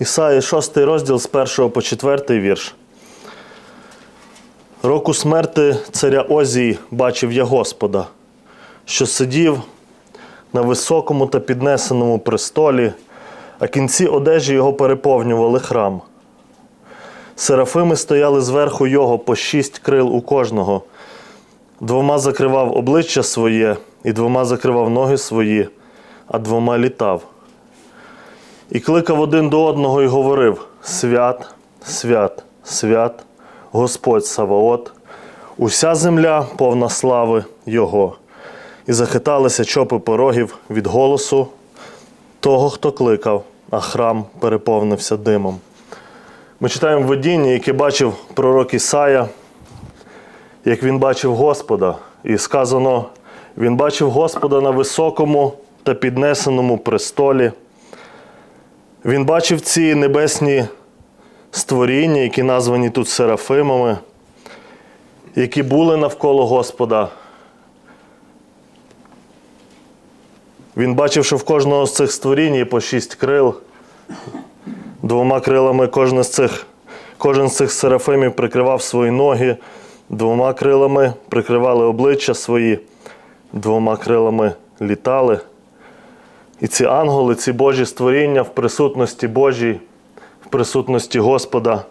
Ісаї 6 розділ з 1 по 4 вірш. Року смерти царя Озії бачив я Господа, що сидів на високому та піднесеному престолі, а кінці одежі його переповнювали храм. Серафими стояли зверху його по шість крил у кожного, двома закривав обличчя своє, і двома закривав ноги свої, а двома літав. І кликав один до одного і говорив: Свят, свят, свят, Господь Саваот, уся земля повна слави Його. І захиталися чопи порогів від голосу того, хто кликав, а храм переповнився димом. Ми читаємо видіння, яке бачив пророк Ісая, як він бачив Господа. І сказано, він бачив Господа на високому та піднесеному престолі. Він бачив ці небесні створіння, які названі тут серафимами, які були навколо Господа. Він бачив, що в кожного з цих створінь є по шість крил. Двома крилами кожен з цих, кожен з цих серафимів прикривав свої ноги, двома крилами прикривали обличчя свої, двома крилами літали. І ці ангели, ці Божі створіння в присутності Божій, в присутності Господа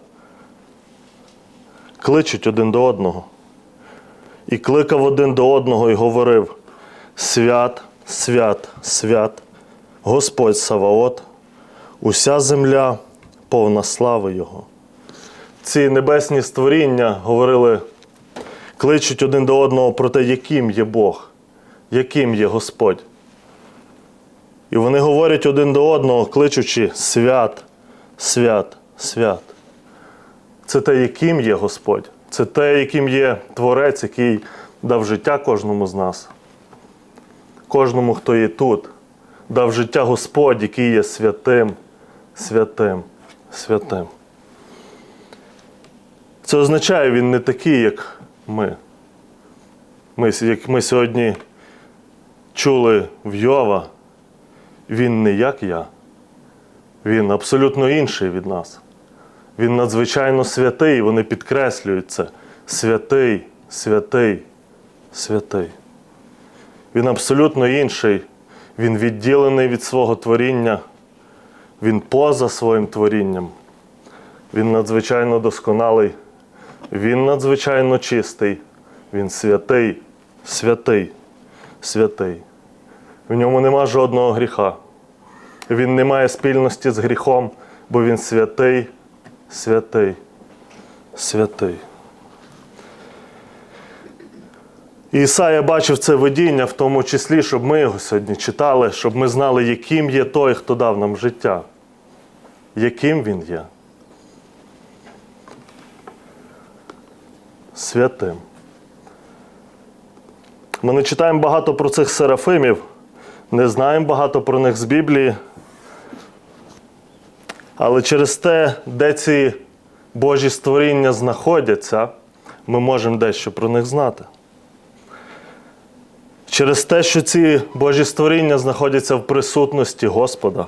кличуть один до одного. І кликав один до одного і говорив: Свят, свят, свят, Господь Саваот, уся земля повна слави Його. Ці небесні створіння говорили, кличуть один до одного про те, яким є Бог, яким є Господь. І вони говорять один до одного, кличучи свят, свят, свят. Це те, яким є Господь. Це те, яким є Творець, який дав життя кожному з нас. Кожному, хто є тут, дав життя Господь, який є святим, святим, святим. Це означає, він не такий, як ми. Ми, як ми сьогодні чули в Йова, він не як я. Він абсолютно інший від нас. Він надзвичайно святий, вони підкреслюють це. Святий, святий, святий. Він абсолютно інший. Він відділений від свого творіння. Він поза своїм творінням. Він надзвичайно досконалий. Він надзвичайно чистий. Він святий, святий, святий. В ньому нема жодного гріха. Він не має спільності з гріхом, бо він святий, святий, святий. Ісая бачив це видіння, в тому числі, щоб ми його сьогодні читали, щоб ми знали, яким є той, хто дав нам життя. Яким він є. Святим. Ми не читаємо багато про цих серафимів, не знаємо багато про них з Біблії. Але через те, де ці Божі створіння знаходяться, ми можемо дещо про них знати. Через те, що ці Божі створіння знаходяться в присутності Господа,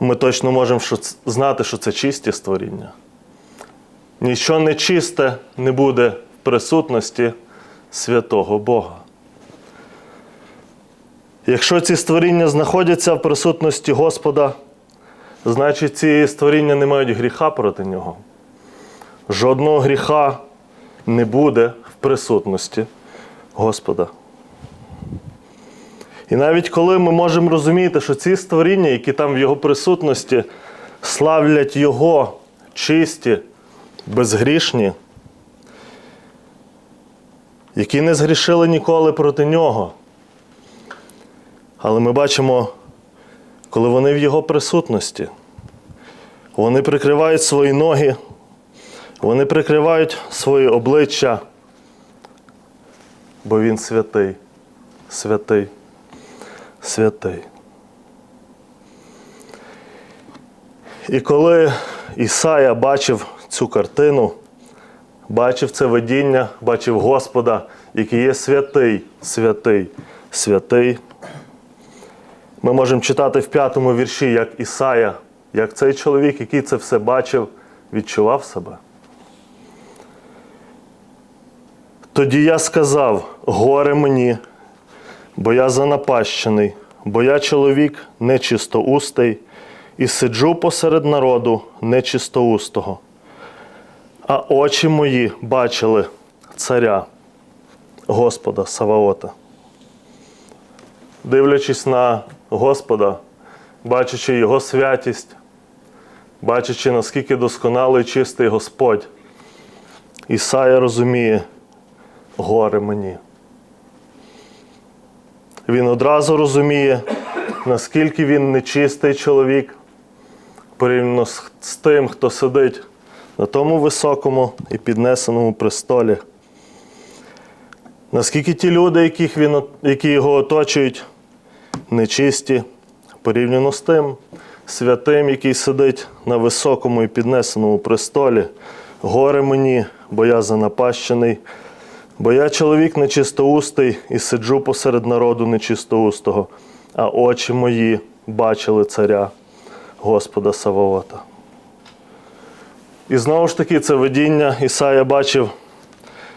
ми точно можемо знати, що це чисті створіння. Нічого нечисте не буде в присутності святого Бога. Якщо ці створіння знаходяться в присутності Господа, значить ці створіння не мають гріха проти нього. Жодного гріха не буде в присутності Господа. І навіть коли ми можемо розуміти, що ці створіння, які там в Його присутності, славлять Його чисті, безгрішні, які не згрішили ніколи проти нього. Але ми бачимо, коли вони в Його присутності, вони прикривають свої ноги, вони прикривають свої обличчя, бо Він святий, святий, святий. І коли Ісая бачив цю картину, бачив це видіння, бачив Господа, який є святий, святий, святий, Ми можемо читати в п'ятому вірші, як Ісая, як цей чоловік, який це все бачив, відчував себе. Тоді я сказав: горе мені, бо я занапащений, бо я чоловік нечистоустий, і сиджу посеред народу нечистоустого. А очі мої бачили царя, Господа Саваота. Дивлячись на Господа, бачачи Його святість, бачачи, наскільки досконалий чистий Господь, Ісая розуміє, горе мені. Він одразу розуміє, наскільки він нечистий чоловік, порівняно з, тим, хто сидить на тому високому і піднесеному престолі. Наскільки ті люди, яких він, які його оточують, нечисті, порівняно з тим святим, який сидить на високому і піднесеному престолі, горе мені, бо я занапащений, бо я чоловік нечистоустий і сиджу посеред народу нечистоустого, а очі мої бачили царя Господа Саваота. І знову ж таки, це видіння Ісая бачив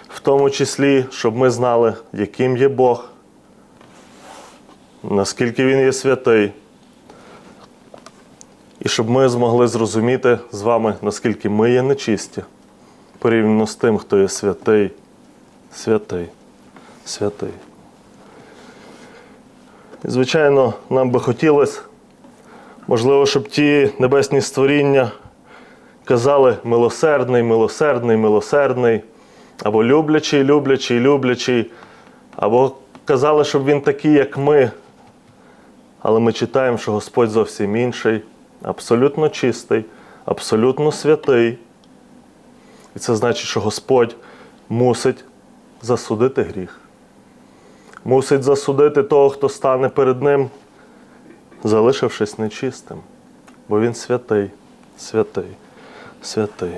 в тому числі, щоб ми знали, яким є Бог, наскільки Він є святий. І щоб ми змогли зрозуміти з вами, наскільки ми є нечисті, порівняно з тим, хто є святий, святий, святий. І, звичайно, нам би хотілося, можливо, щоб ті небесні створіння казали милосердний, милосердний, милосердний, або люблячий, люблячий, люблячий, або казали, щоб він такий, як ми. Але ми читаємо, що Господь зовсім інший, абсолютно чистий, абсолютно святий. І це значить, що Господь мусить засудити гріх. Мусить засудити того, хто стане перед Ним, залишившись нечистим. Бо Він святий, святий, святий.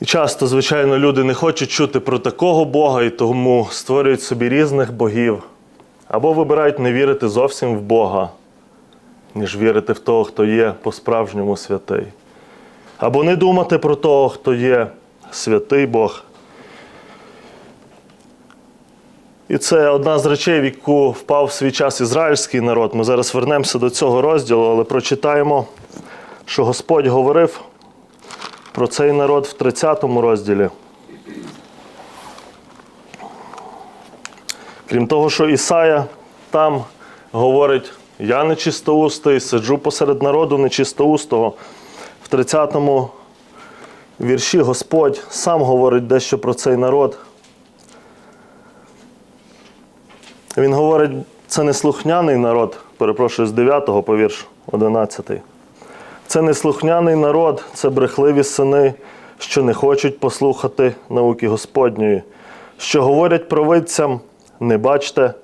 І часто, звичайно, люди не хочуть чути про такого Бога і тому створюють собі різних богів. Або вибирають не вірити зовсім в Бога, ніж вірити в того, хто є по-справжньому святий. Або не думати про того, хто є святий Бог. І це одна з речей, в яку впав в свій час ізраїльський народ. Ми зараз вернемося до цього розділу, але прочитаємо, що Господь говорив про цей народ в 30 розділі. Крім того, що Ісая там говорить: я нечистоустий, сиджу посеред народу нечистоустого. В 30-му вірші Господь сам говорить дещо про цей народ. Він говорить, це неслухняний народ, перепрошую, з 9 по вірш 11. Це неслухняний народ, це брехливі сини, що не хочуть послухати науки Господньої, що говорять провидцям, не бачте,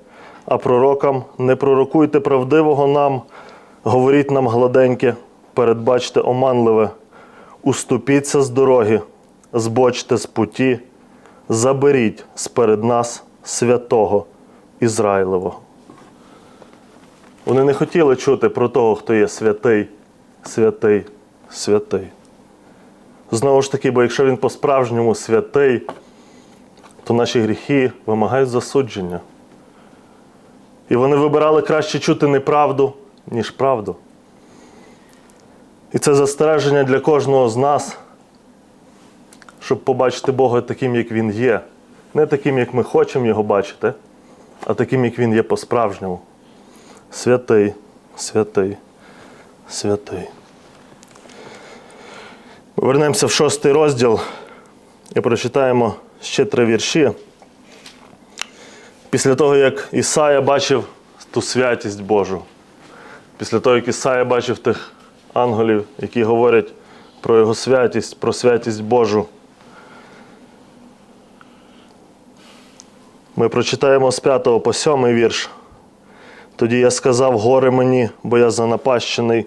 а пророкам не пророкуйте правдивого нам, говоріть нам гладеньке, передбачте оманливе, уступіться з дороги, збочте з путі, заберіть сперед нас святого Ізраїлевого. Вони не хотіли чути про того, хто є святий, святий, святий. Знову ж таки, бо якщо він по-справжньому святий, то наші гріхи вимагають засудження. І вони вибирали краще чути неправду, ніж правду. І це застереження для кожного з нас, щоб побачити Бога таким, як Він є. Не таким, як ми хочемо його бачити, а таким, як Він є по-справжньому. Святий, святий, святий. Повернемося в шостий розділ і прочитаємо ще три вірші. Після того, як Ісая бачив ту святість Божу, після того, як Ісая бачив тих ангелів, які говорять про Його святість, про святість Божу, ми прочитаємо з 5 по 7 вірш. Тоді я сказав, горе мені, бо я занапащений,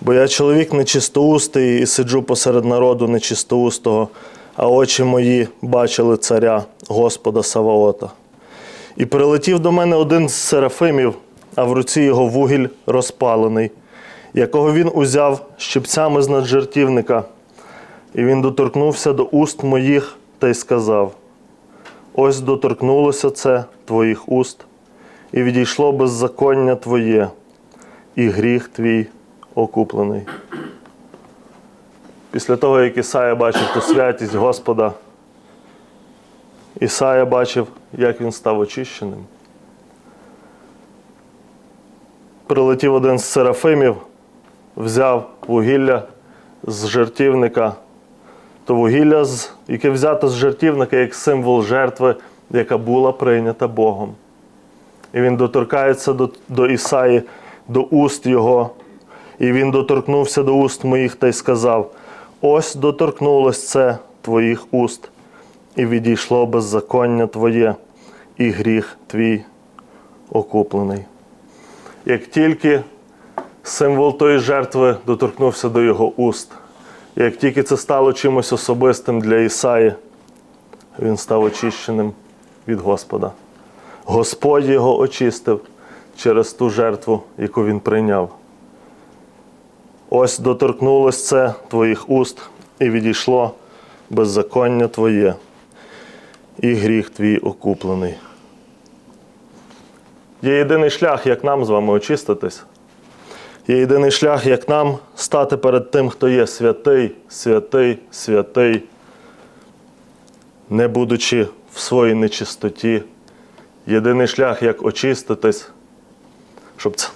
бо я чоловік нечистоустий і сиджу посеред народу нечистоустого, а очі мої бачили царя Господа Саваота. І прилетів до мене один з серафимів, а в руці його вугіль розпалений, якого він узяв щипцями з наджертівника. І він доторкнувся до уст моїх та й сказав: Ось доторкнулося це твоїх уст, і відійшло беззаконня твоє, і гріх твій окуплений. Після того, як Ісая бачив ту святість Господа, Ісая бачив, як він став очищеним. Прилетів один з серафимів, взяв вугілля з жертівника, то вугілля, яке взято з жертівника як символ жертви, яка була прийнята Богом. І він доторкається до, до Ісаї, до уст його. І він доторкнувся до уст моїх та й сказав: Ось доторкнулось це твоїх уст, і відійшло беззаконня твоє, і гріх твій окуплений. Як тільки символ тої жертви доторкнувся до його уст, як тільки це стало чимось особистим для Ісаї, він став очищеним від Господа. Господь його очистив через ту жертву, яку він прийняв. Ось доторкнулось це твоїх уст, і відійшло беззаконня твоє, і гріх твій окуплений. Є єдиний шлях, як нам з вами очиститись. Є єдиний шлях, як нам стати перед тим, хто є святий, святий, святий, не будучи в своїй нечистоті. Єдиний шлях, як очиститись, щоб це,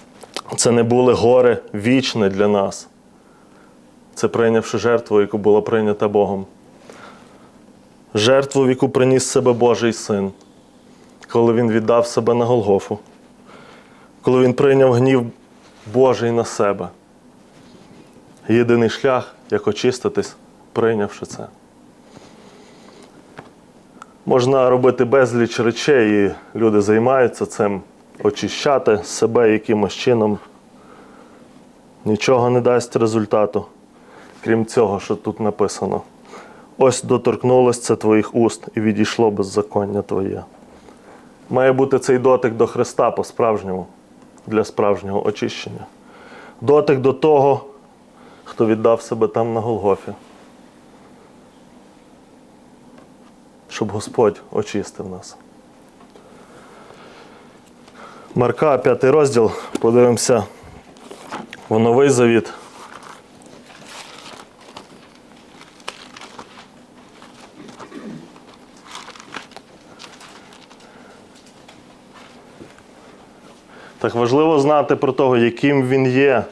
це не були гори вічне для нас. Це прийнявши жертву, яку була прийнята Богом. Жертву, в яку приніс себе Божий син, коли він віддав себе на Голгофу, коли він прийняв гнів Божий на себе. Єдиний шлях, як очиститись, прийнявши це. Можна робити безліч речей, і люди займаються цим, очищати себе якимось чином. Нічого не дасть результату, крім цього, що тут написано. Ось доторкнулось це твоїх уст і відійшло беззаконня твоє. Має бути цей дотик до Христа по-справжньому, для справжнього очищення. Дотик до того, хто віддав себе там на Голгофі. Щоб Господь очистив нас. Марка, п'ятий розділ. Подивимося в новий завіт. Так важливо знати про того, яким він є.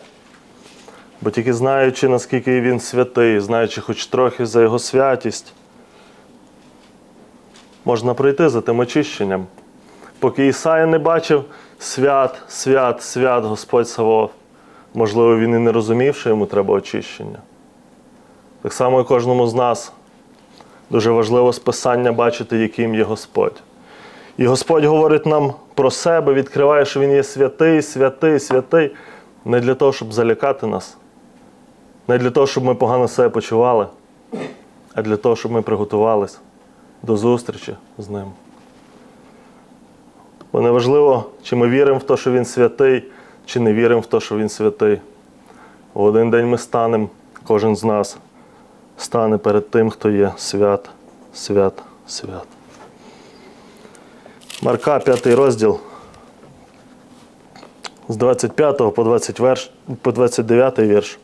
Бо тільки знаючи, наскільки він святий, знаючи хоч трохи за його святість, можна прийти за тим очищенням. Поки Ісая не бачив свят, свят, свят Господь Савов, можливо, він і не розумів, що йому треба очищення. Так само і кожному з нас дуже важливо з Писання бачити, яким є Господь. І Господь говорить нам про себе, відкриває, що Він є святий, святий, святий, не для того, щоб залякати нас, не для того, щоб ми погано себе почували, а для того, щоб ми приготувалися до зустрічі з ним. Бо неважливо, чи ми віримо в те, що він святий, чи не віримо в те, що він святий. В один день ми станемо, кожен з нас стане перед тим, хто є свят, свят, свят. Марка, 5 розділ. З 25 по 20 верш, по 29 вірш.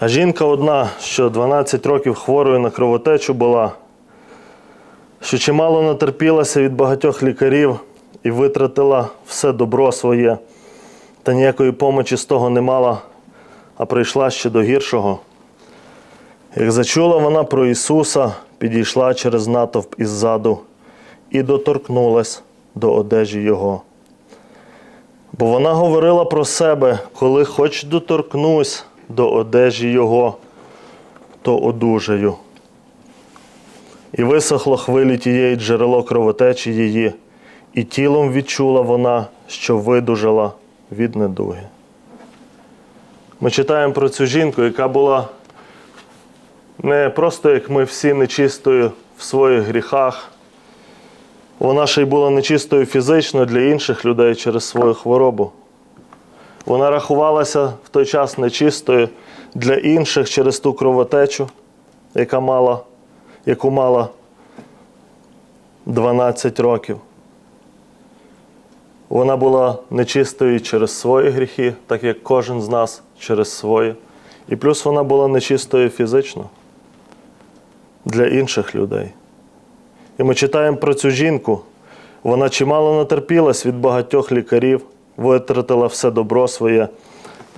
А жінка одна, що 12 років хворою на кровотечу була, що чимало натерпілася від багатьох лікарів і витратила все добро своє, та ніякої помочі з того не мала, а прийшла ще до гіршого. Як зачула вона про Ісуса, підійшла через натовп іззаду і доторкнулась до одежі Його. Бо вона говорила про себе, коли хоч доторкнусь до одежі Його, то одужаю. І висохло хвилі тієї джерело кровотечі її, і тілом відчула вона, що видужала від недуги. Ми читаємо про цю жінку, яка була не просто як ми всі нечистою в своїх гріхах, Вона ще й була нечистою фізично для інших людей через свою хворобу. Вона рахувалася в той час нечистою для інших через ту кровотечу, яка мала, яку мала 12 років. Вона була нечистою через свої гріхи, так як кожен з нас через свої. І плюс вона була нечистою фізично для інших людей. І ми читаємо про цю жінку. Вона чимало натерпілась від багатьох лікарів, витратила все добро своє,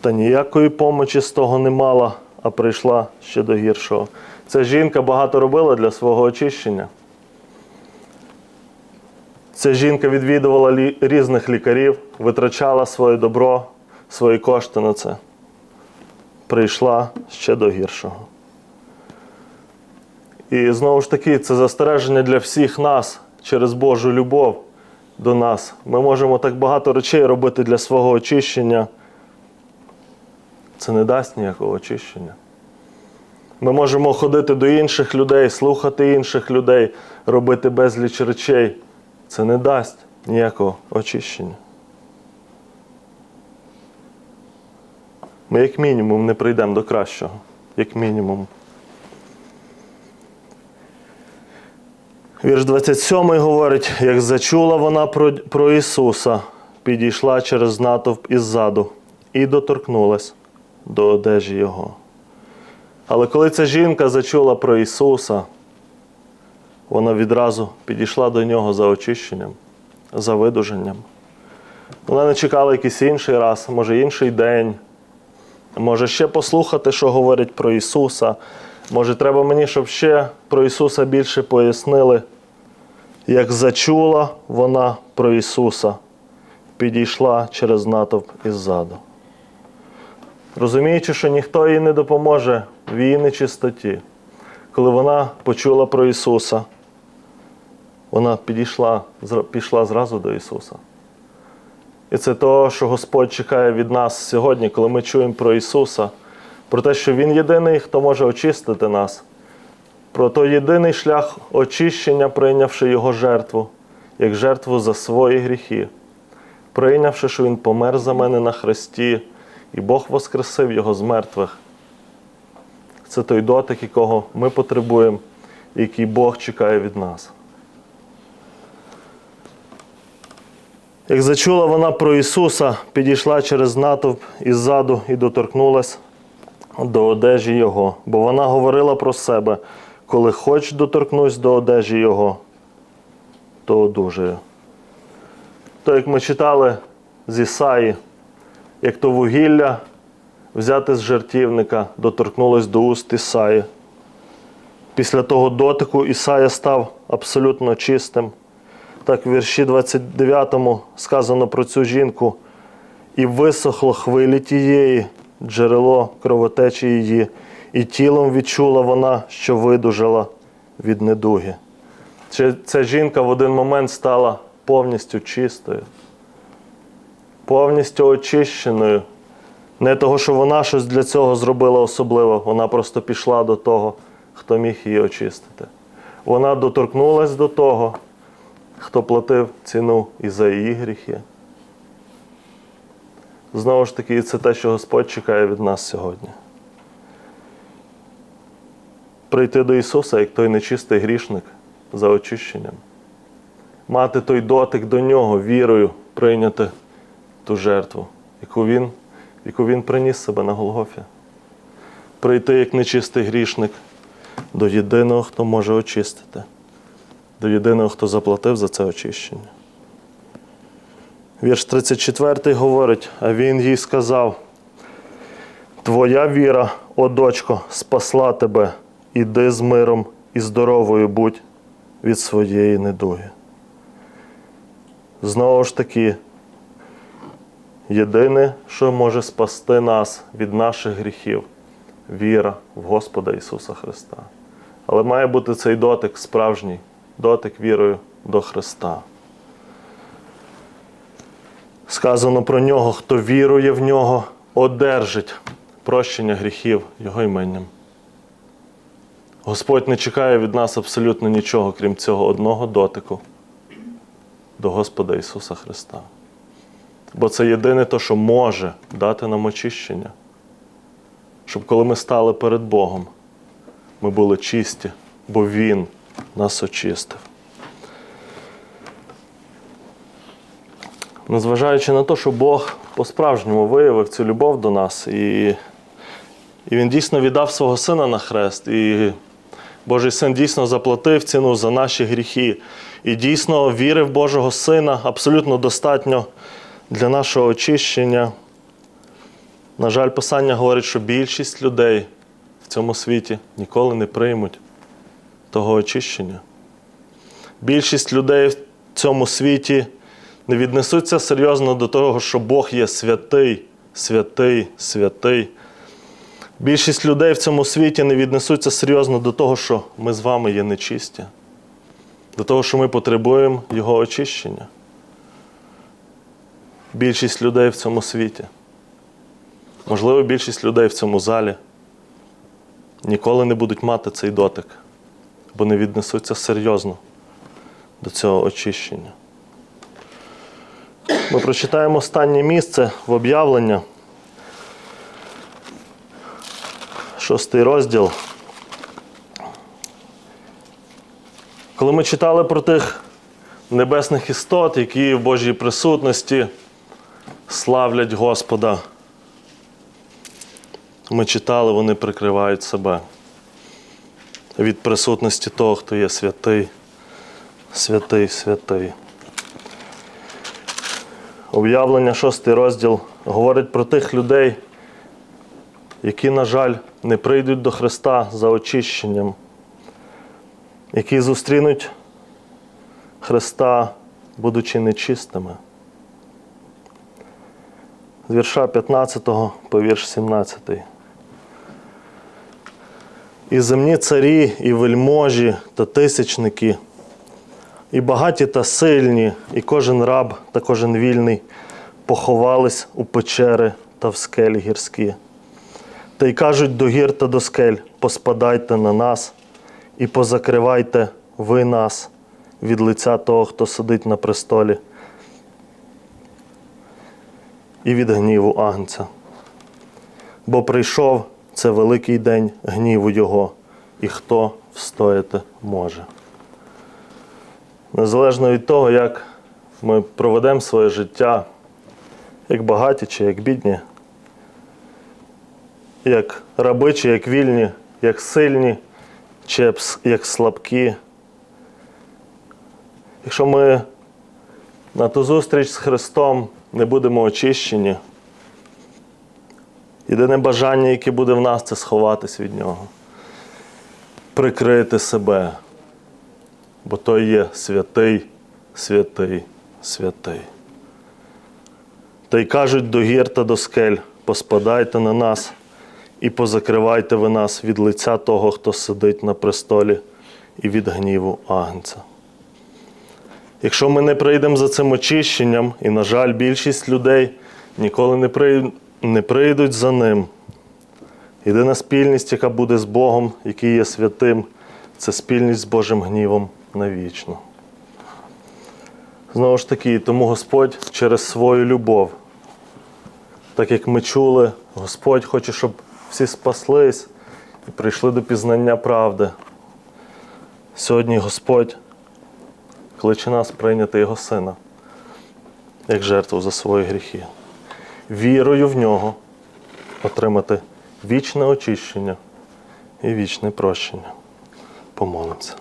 та ніякої помочі з того не мала, а прийшла ще до гіршого. Ця жінка багато робила для свого очищення. Ця жінка відвідувала лі- різних лікарів, витрачала своє добро, свої кошти на це. Прийшла ще до гіршого. І знову ж таки, це застереження для всіх нас через Божу любов до нас. Ми можемо так багато речей робити для свого очищення. Це не дасть ніякого очищення. Ми можемо ходити до інших людей, слухати інших людей, робити безліч речей. Це не дасть ніякого очищення. Ми, як мінімум, не прийдемо до кращого. Як мінімум. Вірш 27 говорить, як зачула вона про, про Ісуса, підійшла через натовп іззаду і доторкнулась до одежі Його. Але коли ця жінка зачула про Ісуса, вона відразу підійшла до нього за очищенням, за видуженням. Вона не чекала якийсь інший раз, може інший день. Може ще послухати, що говорять про Ісуса. Може, треба мені, щоб ще про Ісуса більше пояснили. Як зачула вона про Ісуса, підійшла через натовп іззаду. Розуміючи, що ніхто їй не допоможе в її нечистоті, коли вона почула про Ісуса, вона підійшла, пішла зразу до Ісуса. І це те, що Господь чекає від нас сьогодні, коли ми чуємо про Ісуса, про те, що Він єдиний, хто може очистити нас, про той єдиний шлях очищення, прийнявши Його жертву, як жертву за свої гріхи, прийнявши, що Він помер за мене на хресті, і Бог воскресив Його з мертвих. Це той дотик, якого ми потребуємо, який Бог чекає від нас. Як зачула вона про Ісуса, підійшла через натовп іззаду і доторкнулась до одежі Його, бо вона говорила про себе, коли хоч доторкнусь до одежі Його, то одужаю. То, як ми читали з Ісаї, як то вугілля взяти з жертівника, доторкнулось до уст Ісаї. Після того дотику Ісая став абсолютно чистим. Так, в вірші 29 сказано про цю жінку. І висохло хвилі тієї, джерело кровотечі її, і тілом відчула вона, що видужала від недуги. Ця жінка в один момент стала повністю чистою, повністю очищеною. Не того, що вона щось для цього зробила особливо, вона просто пішла до того, хто міг її очистити. Вона доторкнулась до того, хто платив ціну і за її гріхи. Знову ж таки, це те, що Господь чекає від нас сьогодні. Прийти до Ісуса як той нечистий грішник за очищенням, мати той дотик до Нього, вірою прийняти ту жертву, яку Він, яку він приніс себе на Голгофі. Прийти як нечистий грішник до єдиного, хто може очистити до єдиного, хто заплатив за це очищення. Вірш 34 говорить, а він їй сказав: Твоя віра, о дочко, спасла тебе, іди з миром і здоровою будь від своєї недуги. Знову ж таки, єдине, що може спасти нас від наших гріхів віра в Господа Ісуса Христа. Але має бути цей дотик справжній, дотик вірою до Христа. Сказано про нього, хто вірує в нього, одержить прощення гріхів Його іменням. Господь не чекає від нас абсолютно нічого, крім цього одного дотику до Господа Ісуса Христа. Бо це єдине те, що може дати нам очищення. Щоб коли ми стали перед Богом, ми були чисті, бо Він нас очистив. Незважаючи на те, що Бог по-справжньому виявив цю любов до нас, і, і Він дійсно віддав свого сина на хрест, і Божий син дійсно заплатив ціну за наші гріхи, і дійсно віри в Божого Сина абсолютно достатньо для нашого очищення. На жаль, Писання говорить, що більшість людей в цьому світі ніколи не приймуть того очищення. Більшість людей в цьому світі не віднесуться серйозно до того, що Бог є святий, святий, святий. Більшість людей в цьому світі не віднесуться серйозно до того, що ми з вами є нечисті, до того, що ми потребуємо Його очищення. Більшість людей в цьому світі, можливо, більшість людей в цьому залі ніколи не будуть мати цей дотик, бо не віднесуться серйозно до цього очищення. Ми прочитаємо останнє місце в об'явлення. Шостий розділ. Коли ми читали про тих небесних істот, які в Божій присутності славлять Господа, ми читали, вони прикривають себе від присутності того, хто є святий, святий, святий. Об'явлення, шостий розділ, говорить про тих людей, які, на жаль, не прийдуть до Христа за очищенням, які зустрінуть Христа, будучи нечистими. З вірша 15 по вірш 17. І земні царі, і вельможі та тисячники, і багаті та сильні, і кожен раб та кожен вільний поховались у печери та в скелі гірські. Та й кажуть до гір та до скель: поспадайте на нас і позакривайте ви нас від лиця того, хто сидить на престолі, і від гніву Агнця. Бо прийшов це великий день гніву Його, і хто встояти може. Незалежно від того, як ми проведемо своє життя, як багаті чи як бідні, як раби, чи як вільні, як сильні, чи як слабкі. Якщо ми на ту зустріч з Христом не будемо очищені, єдине бажання, яке буде в нас, це сховатись від Нього, прикрити себе, бо той є святий, святий, святий. Та й кажуть до гір та до скель, поспадайте на нас і позакривайте ви нас від лиця того, хто сидить на престолі, і від гніву Агнця. Якщо ми не прийдемо за цим очищенням, і, на жаль, більшість людей ніколи не, прий... не прийдуть за ним. Єдина спільність, яка буде з Богом, який є святим, це спільність з Божим гнівом навічно. Знову ж таки, тому Господь через свою любов, так як ми чули, Господь хоче, щоб всі спаслись і прийшли до пізнання правди. Сьогодні Господь кличе нас прийняти Його Сина як жертву за свої гріхи. Вірою в нього отримати вічне очищення і вічне прощення. Помолимося.